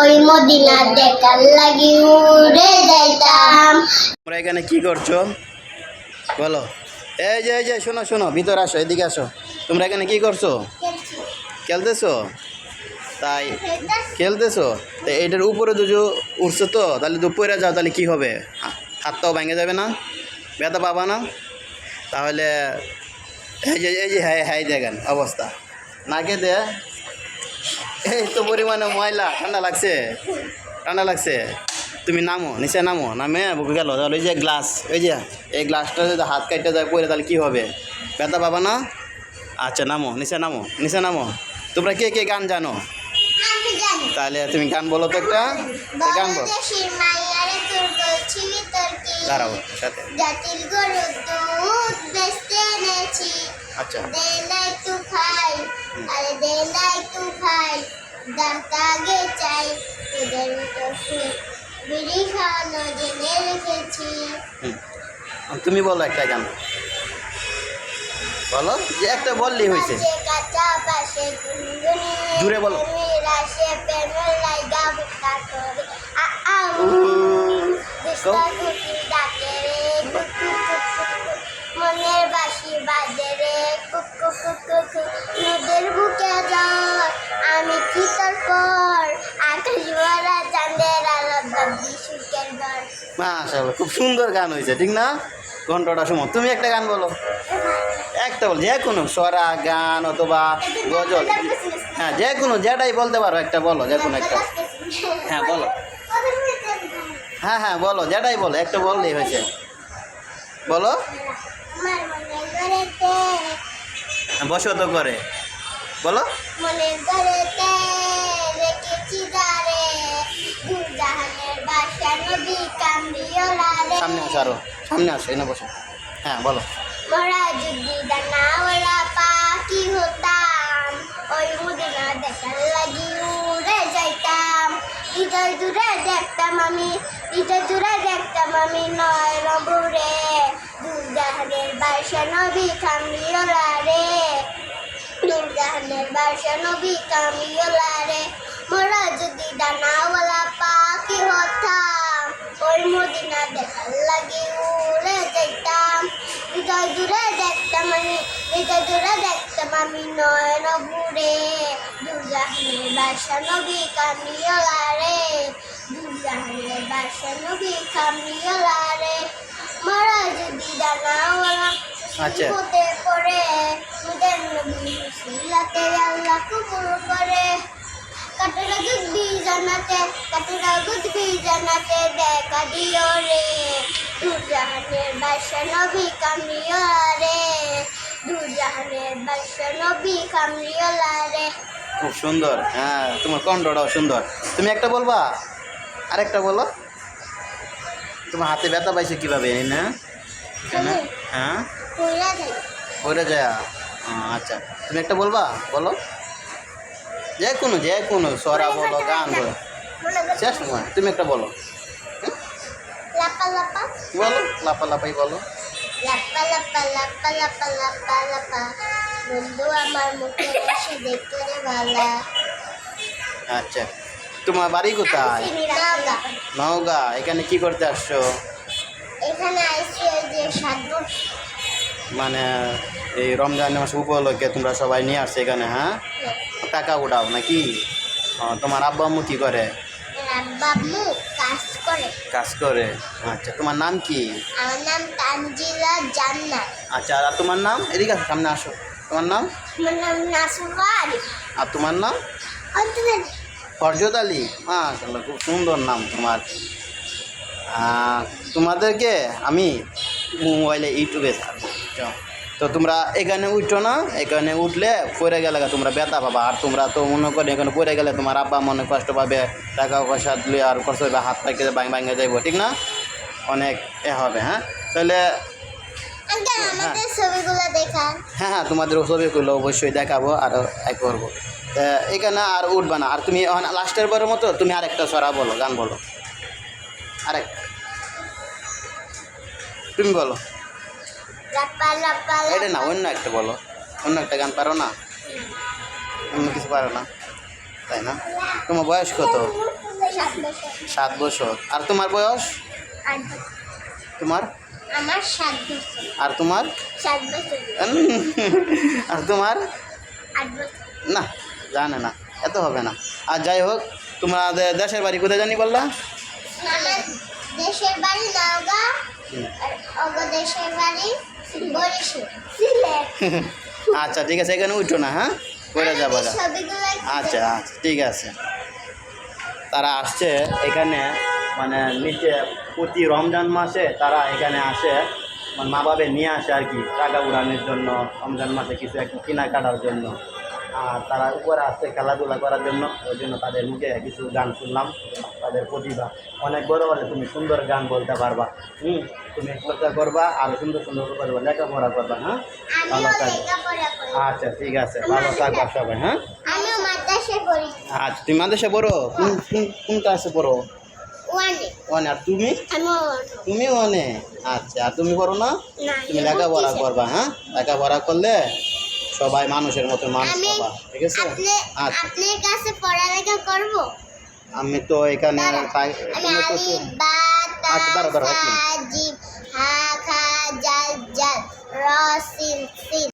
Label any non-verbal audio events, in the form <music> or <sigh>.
ওই মদিনা দেখার লাগি উড়ে যাইতাম। তোমরা এখানে কি করছ? বলো। এই যে এই যে শোনো শোনো ভিতরে আসো এদিকে আসো। তোমরা এখানে কি করছ? খেলতেছো? তাই খেলতেছো। তো এটার উপরে দুজো উঠছো তো তাহলে তো পড়ে যাও তাহলে কি হবে? হাতটাও ভেঙে যাবে না ব্যথা পাবা না। তাহলে এই যে এই যে হ্যাঁ হ্যাঁ দেখেন অবস্থা। নাকে দে। এই তো পরিমাণে ময়লা ঠান্ডা লাগছে। ঠান্ডা লাগছে। তুমি নামো নিচে নামো। নামে বুকে গেল। তাহলে ওই যে গ্লাস ওই যে এই গ্লাসটা যদি হাত কাটতে যায় পরে তাহলে কী হবে? ব্যথা পাবা না? আচ্ছা নামো নিচে নামো নিচে নামো। তোমরা কে কে গান জানো? তাহলে তুমি গান বলো তো একটা। গান বল। দাঁড়াও সাথে। জাতির দুধ বেচতে এনেছি। আচ্ছা। তু খাই আরে তু খাই দামটা আগে চাই তোদের মতো বিড়ি খাওয়ানো জেনে রেখেছি। তুমি বলো একটা গান। বলো যে একটা বললেই হয়েছে। জুড়ে বলো। মাশাআল্লাহ, খুব সুন্দর গান হয়েছে, ঠিক না? ঘন্টাটা সময়। তুমি একটা গান বলো। একটা বল, যে কোনো সরা গান অথবা গজল। হ্যাঁ যে কোনো, যেটাই বলতে পারো, একটা বলো, যে কোনো একটা। হ্যাঁ বলো। হ্যাঁ হ্যাঁ বলো যেটাই বলো একটা বললেই হয়েছে। বলো। হ্যাঁ, বসো তো করে বলো। মনে সামনে আসো আরও। সামনে আসো এনে বসো। হ্যাঁ বলো। যদি দানাওয়ালা পাখি হতাম হৃদয় দূরে দেখতাম আমি, হৃদয় দূরে দেখতাম আমি নয় রবুরে দুজাহানের বাসা নবী কামড়িওলা রে। দুর্গানের বাসা নবী কামিওলা রে। মোরা যদি ডানাওয়ালা পাখি হতাম, ওই মদিনা দেখার লাগে উড়ে যাইতাম। হৃদয় দূরে দেখতাম আমি দূরে দেখতাম আমি নয়ন ঘুরে দুর্গানের বাসা নবী কামিওলা রে দুর্গানের বাসা নবী কামিওলা রে মোরা যদি ডানাওয়ালা আচ্ছা। হতে পড়ে মুদের নবী সিলাতে আল্লাহ কবুল করে। কাটরা গুদ্দি জানাতে কাটরা গুদ্দি জানাতে দেখা দিও রে। দুজাহানের বাদশা নবী কামরিয়া রে খুব সুন্দর হ্যাঁ তোমার কণ্ঠটাও সুন্দর। তুমি একটা বলবা? আরেকটা বলো। তোমার হাতে ব্যথা পাইছে কীভাবে এই না? হ্যাঁ? ওইটা যায়। আচ্ছা। তুমি একটা বলবা? বলো। যে কোনো যে কোনো সরা বলো গান বলো। শেষ সময় তুমি একটা বলো। বলো লাপা লাপাই বলো। বন্ধু আমার মুখে দেখতে রে ভালা আচ্ছা তোমার বাড়ি কোথায়? নাওগা। এখানে কি করতে আসছো? এখানে যে মানে এই রমজান মাস উপলক্ষে তোমরা সবাই নিয়ে আসছো এখানে হ্যাঁ? টাকা উঠাও নাকি? তোমার আব্বা আম্মু কী করে? কাজ করে। কাজ করে। আচ্ছা তোমার নাম কি? আমার নাম তানজিলা জান্নাত। আচ্ছা আর তোমার নাম? এদিকে আসো সামনে আসো। তোমার নাম? আমার নাম নাসুয়ার আর তোমার নাম? ফরজত আলী। মাশাল্লাহ খুব সুন্দর নাম তোমার। তোমাদেরকে আমি মোবাইলে ইউটিউবে ছাড়বো? তো তোমরা এখানে উঠো না এখানে উঠলে পড়ে গেলে তোমরা ব্যথা পাবা। আর তোমরা তো মনে করো এখানে পড়ে গেলে তোমার আব্বা মনে কষ্ট পাবে টাকা পয়সা দিলে আর কষ্ট হবে হাত পাকে ভাঙ ভাঙে যাইব ঠিক না? অনেক এ হবে হ্যাঁ? তাহলে দেখান। হ্যাঁ হ্যাঁ তোমাদের ছবিগুলো অবশ্যই দেখাবো আর এক করব। এখানে আর উঠবে না। আর তুমি লাস্টের বারের মতো তুমি আরেকটা সরা বলো গান বলো। আরেক। তুমি বলো। এটা না অন্য একটা বলো। অন্য একটা গান পারো না? অন্য কিছু পারো না? তাই না? তোমার বয়স কত? সাত বছর। আর তোমার বয়স? তোমার? আর তোমার? <laughs> আর তোমার? না জানে না। এত হবে না। আর যাই হোক তোমাদের দেশের বাড়ি কোথায় জানি বললা? দেশের বাড়ি নওগাঁ। দেশের বাড়ি আচ্ছা ঠিক আছে এখানে উঠো না হ্যাঁ? করে যাব আচ্ছা আচ্ছা ঠিক আছে। তারা আসছে এখানে মানে নিচে প্রতি রমজান মাসে তারা এখানে আসে মানে মা বাবা নিয়ে আসে আর কি টাকা উড়ানোর জন্য রমজান মাসে কিছু একটা কেনাকাটার জন্য। আর তারা উপরে আসছে খেলাধুলা করার জন্য। ওই জন্য তাদের মুখে কিছু গান শুনলাম। তাদের প্রতিভা। অনেক বড় হলে তুমি সুন্দর গান বলতে পারবা। হুম তুমি চর্চা করবা আর সুন্দর সুন্দর করবা লেখাপড়া করবা হ্যাঁ? ভালো থাকবে। আচ্ছা ঠিক আছে ভালো থাকবা সবাই হ্যাঁ? আচ্ছা তুমি মাদেশে পড়ো? কোন ক্লাসে পড়ো? ওয়ানে। আর তুমি? তুমি ওয়ানে? আচ্ছা আর তুমি না? না তুমি লেখাপড়া করবা হ্যাঁ? লেখাপড়া করলে সবাই মানুষের মতো মানুষ হবা ঠিক আছে? আপনি আচ্ছা। আপনার কাছে পড়ালেখা করব? আমি তো এখানে তাই- আমি আচ্ছা। সা জিম হা খা জাল জাল র সিন সিন